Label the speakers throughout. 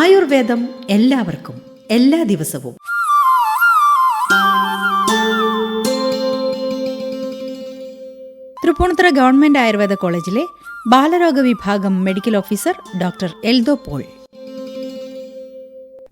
Speaker 1: ആയുർവേദം എല്ലാവർക്കും എല്ലാ ദിവസവും. തൃപ്പൂണിത്തുറ ഗവൺമെന്റ് ആയുർവേദ കോളേജിലെ ബാലരോഗ വിഭാഗം medical officer doctor Eldho Paul.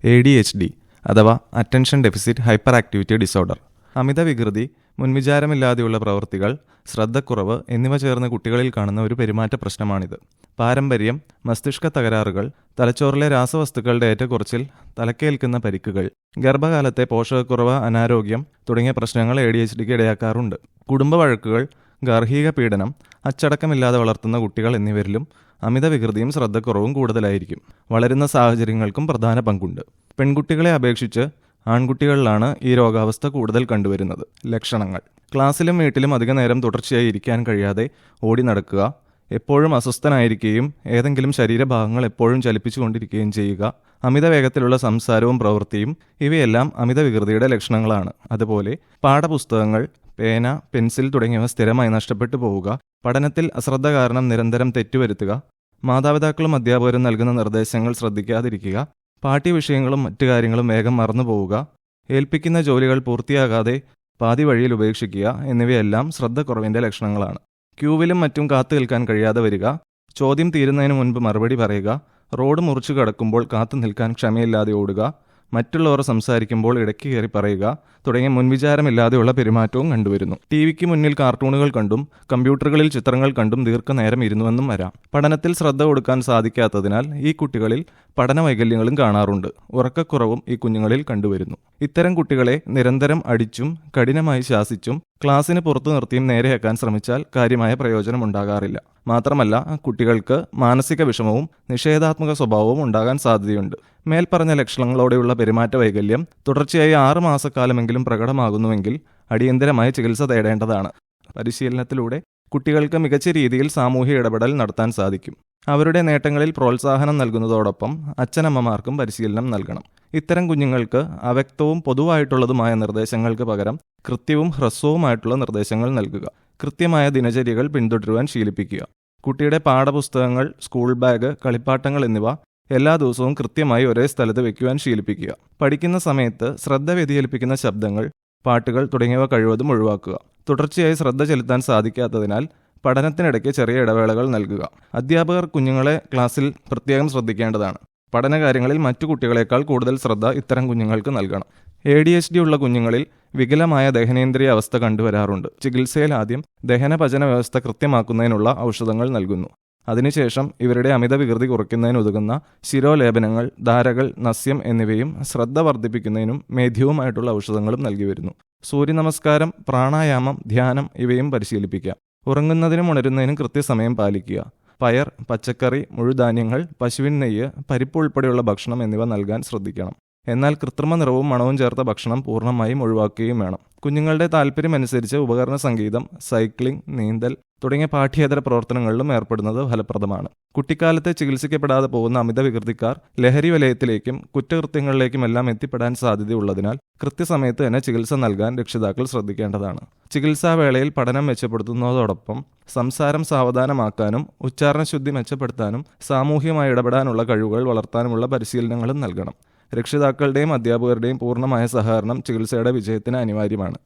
Speaker 2: A D H D അഥവാ attention deficit hyperactivity disorder അമിത വികൃതി മുൻവിചാരമില്ലാതെയുള്ള പ്രവൃത്തികൾ ശ്രദ്ധക്കുറവ് എന്നിവ ചേർന്ന് കുട്ടികളിൽ കാണുന്ന ഒരു പെരുമാറ്റ പ്രശ്നമാണിത് പാരമ്പര്യം മസ്തിഷ്ക തകരാറുകൾ തലച്ചോറിലെ രാസവസ്തുക്കളുടെ ഏറ്റക്കുറച്ചിൽ തലക്കേൽക്കുന്ന പരിക്കുകൾ ഗർഭകാലത്തെ പോഷകക്കുറവ് അനാരോഗ്യം തുടങ്ങിയ പ്രശ്നങ്ങൾ എ ഡി എച്ച് ഡിക്ക് ഇടയാക്കാറുണ്ട്. കുടുംബ വഴക്കുകൾ ഗാർഹിക പീഡനം അച്ചടക്കമില്ലാതെ വളർത്തുന്ന കുട്ടികൾ എന്നിവരിലും അമിത വികൃതിയും ശ്രദ്ധക്കുറവും കൂടുതലായിരിക്കും. വളരുന്ന സാഹചര്യങ്ങൾക്കും പ്രധാന പങ്കുണ്ട്. പെൺകുട്ടികളെ അപേക്ഷിച്ച് ആൺകുട്ടികളിലാണ് ഈ രോഗാവസ്ഥ കൂടുതൽ കണ്ടുവരുന്നത്. ലക്ഷണങ്ങൾ. ക്ലാസ്സിലും വീട്ടിലും അധിക നേരം തുടർച്ചയായി ഇരിക്കാൻ കഴിയാതെ ഓടി നടക്കുക എപ്പോഴും അസ്വസ്ഥനായിരിക്കുകയും ഏതെങ്കിലും ശരീരഭാഗങ്ങൾ എപ്പോഴും ചലിപ്പിച്ചുകൊണ്ടിരിക്കുകയും ചെയ്യുക അമിത വേഗത്തിലുള്ള സംസാരവും പ്രവൃത്തിയും ഇവയെല്ലാം അമിത വികൃതിയുടെ ലക്ഷണങ്ങളാണ്. അതുപോലെ പാഠപുസ്തകങ്ങൾ പേന പെൻസിൽ തുടങ്ങിയവ സ്ഥിരമായി നഷ്ടപ്പെട്ടു പോവുക പഠനത്തിൽ അശ്രദ്ധ കാരണം നിരന്തരം തെറ്റുവരുത്തുക മാതാപിതാക്കളും അധ്യാപകരും നൽകുന്ന നിർദ്ദേശങ്ങൾ ശ്രദ്ധിക്കാതിരിക്കുക പാഠ്യവിഷയങ്ങളും മറ്റു കാര്യങ്ങളും വേഗം മറന്നു പോവുക. ഏൽപ്പിക്കുന്ന ജോലികൾ പൂർത്തിയാകാതെ പാതി വഴിയിൽ ഉപേക്ഷിക്കുക എന്നിവയെല്ലാം ശ്രദ്ധക്കുറവിന്റെ ലക്ഷണങ്ങളാണ്. ക്യൂവിലും മറ്റും കാത്തു നിൽക്കാൻ കഴിയാതെ വരിക. ചോദ്യം തീരുന്നതിന് മുൻപ് മറുപടി പറയുക. റോഡ് മുറിച്ചു കടക്കുമ്പോൾ കാത്തു നിൽക്കാൻ ക്ഷമയില്ലാതെ ഓടുക. മറ്റുള്ളവർ സംസാരിക്കുമ്പോൾ ഇടയ്ക്ക് കയറി പറയുക തുടങ്ങിയ മുൻവിചാരമില്ലാതെയുള്ള പെരുമാറ്റവും കണ്ടുവരുന്നു. ടി വിക്ക് മുന്നിൽ കാർട്ടൂണുകൾ കണ്ടും കമ്പ്യൂട്ടറുകളിൽ ചിത്രങ്ങൾ കണ്ടും ദീർഘനേരം ഇരുന്നുവെന്നും വരാം. പഠനത്തിൽ ശ്രദ്ധ കൊടുക്കാൻ സാധിക്കാത്തതിനാൽ ഈ കുട്ടികളിൽ പഠന വൈകല്യങ്ങളും കാണാറുണ്ട്. ഉറക്കക്കുറവും ഈ കുഞ്ഞുങ്ങളിൽ കണ്ടുവരുന്നു. ഇത്തരം കുട്ടികളെ നിരന്തരം അടിച്ചും കഠിനമായി ശാസിച്ചും ക്ലാസ്സിന് പുറത്തു നിർത്തിയും നേരെയാക്കാൻ ശ്രമിച്ചാൽ കാര്യമായ പ്രയോജനം ഉണ്ടാകാറില്ല. മാത്രമല്ല കുട്ടികൾക്ക് മാനസിക വിഷമവും നിഷേധാത്മക സ്വഭാവവും ഉണ്ടാകാൻ സാധ്യതയുണ്ട്. മേൽപ്പറഞ്ഞ ലക്ഷണങ്ങളോടെയുള്ള പെരുമാറ്റ വൈകല്യം തുടർച്ചയായി ആറ് മാസക്കാലമെങ്കിലും പ്രകടമാകുന്നുവെങ്കിൽ അടിയന്തരമായ ചികിത്സ തേടേണ്ടതാണ്. പരിശീലനത്തിലൂടെ കുട്ടികൾക്ക് മികച്ച രീതിയിൽ സാമൂഹ്യ ഇടപെടൽ നടത്താൻ സാധിക്കും. അവരുടെ നേട്ടങ്ങളിൽ പ്രോത്സാഹനം നൽകുന്നതോടൊപ്പം അച്ഛനമ്മമാർക്കും പരിശീലനം നൽകണം. ഇത്തരം കുഞ്ഞുങ്ങൾക്ക് അവ്യക്തവും പൊതുവായിട്ടുള്ളതുമായ നിർദ്ദേശങ്ങൾക്ക് പകരം കൃത്യവും ഹ്രസ്വവുമായിട്ടുള്ള നിർദ്ദേശങ്ങൾ നൽകുക. കൃത്യമായ ദിനചര്യകൾ പിന്തുടരുവാൻ ശീലിപ്പിക്കുക. കുട്ടിയുടെ പാഠപുസ്തകങ്ങൾ സ്കൂൾ ബാഗ് കളിപ്പാട്ടങ്ങൾ എന്നിവ എല്ലാ ദിവസവും കൃത്യമായി ഒരേ സ്ഥലത്ത് വെക്കുവാൻ ശീലിപ്പിക്കുക. പഠിക്കുന്ന സമയത്ത് ശ്രദ്ധ വ്യതിചലിപ്പിക്കുന്ന ശബ്ദങ്ങൾ പാട്ടുകൾ തുടങ്ങിയവ കഴിവതും ഒഴിവാക്കുക. തുടർച്ചയായി ശ്രദ്ധ ചെലുത്താൻ സാധിക്കാത്തതിനാൽ പഠനത്തിനിടയ്ക്ക് ചെറിയ ഇടവേളകൾ നൽകുക. അധ്യാപകർ കുഞ്ഞുങ്ങളെ ക്ലാസ്സിൽ പ്രത്യേകം ശ്രദ്ധിക്കേണ്ടതാണ്. പഠനകാര്യങ്ങളിൽ മറ്റു കുട്ടികളെക്കാൾ കൂടുതൽ ശ്രദ്ധ ഇത്തരം കുഞ്ഞുങ്ങൾക്ക് നൽകണം. എ ഡി എച്ച് ഡി ഉള്ള കുഞ്ഞുങ്ങളിൽ വികലമായ ദഹനേന്ദ്രിയ അവസ്ഥ കണ്ടുവരാറുണ്ട്. ചികിത്സയിൽ ആദ്യം ദഹന പചന വ്യവസ്ഥ കൃത്യമാക്കുന്നതിനുള്ള ഔഷധങ്ങൾ നൽകുന്നു. അതിനുശേഷം ഇവരുടെ അമിത വികൃതി കുറയ്ക്കുന്നതിന് ഉതകുന്ന ശിരോലേപനങ്ങൾ ധാരകൾ നസ്യം എന്നിവയും ശ്രദ്ധ വർദ്ധിപ്പിക്കുന്നതിനും മേധ്യവുമായിട്ടുള്ള ഔഷധങ്ങളും നൽകി വരുന്നു. സൂര്യനമസ്കാരം പ്രാണായാമം ധ്യാനം ഇവയും പരിശീലിപ്പിക്കാം. ഉറങ്ങുന്നതിനും ഉണരുന്നതിനും കൃത്യസമയം പാലിക്കുക. പയർ പച്ചക്കറി മുഴുധാന്യങ്ങൾ പശുവിൻ നെയ്യ് പരിപ്പ് ഉൾപ്പെടെയുള്ള ഭക്ഷണം എന്നിവ നൽകാൻ ശ്രദ്ധിക്കണം. എന്നാൽ കൃത്രിമ നിറവും മണവും ചേർത്ത ഭക്ഷണം പൂർണമായും ഒഴിവാക്കുകയും വേണം. കുഞ്ഞുങ്ങളുടെ താല്പര്യമനുസരിച്ച് ഉപകരണ സംഗീതം സൈക്ലിംഗ് നീന്തൽ തുടങ്ങിയ പാഠ്യേതര പ്രവർത്തനങ്ങളിലും ഏർപ്പെടുന്നത് ഫലപ്രദമാണ്. കുട്ടിക്കാലത്തെ ചികിത്സിക്കപ്പെടാതെ പോകുന്ന അമിത വികൃതിക്കാർ ലഹരി വലയത്തിലേക്കും കുറ്റകൃത്യങ്ങളിലേക്കുമെല്ലാം എത്തിപ്പെടാൻ സാധ്യതയുള്ളതിനാൽ കൃത്യസമയത്ത് തന്നെ ചികിത്സ നൽകാൻ രക്ഷിതാക്കൾ ശ്രദ്ധിക്കേണ്ടതാണ്. ചികിത്സാവേളയിൽ പഠനം മെച്ചപ്പെടുത്തുന്നതോടൊപ്പം സംസാരം സാവധാനമാക്കാനും ഉച്ചാരണശുദ്ധി മെച്ചപ്പെടുത്താനും സാമൂഹ്യമായി ഇടപെടാനുള്ള കഴിവുകൾ വളർത്താനുമുള്ള പരിശീലനങ്ങളും നൽകണം. രക്ഷിതാക്കളുടെയും അധ്യാപകരുടെയും പൂർണമായ സഹകരണം ചികിത്സയുടെ വിജയത്തിന് അനിവാര്യമാണ്.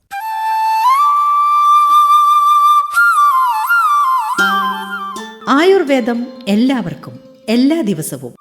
Speaker 1: ആയുർവേദം എല്ലാവർക്കും എല്ലാ ദിവസവും.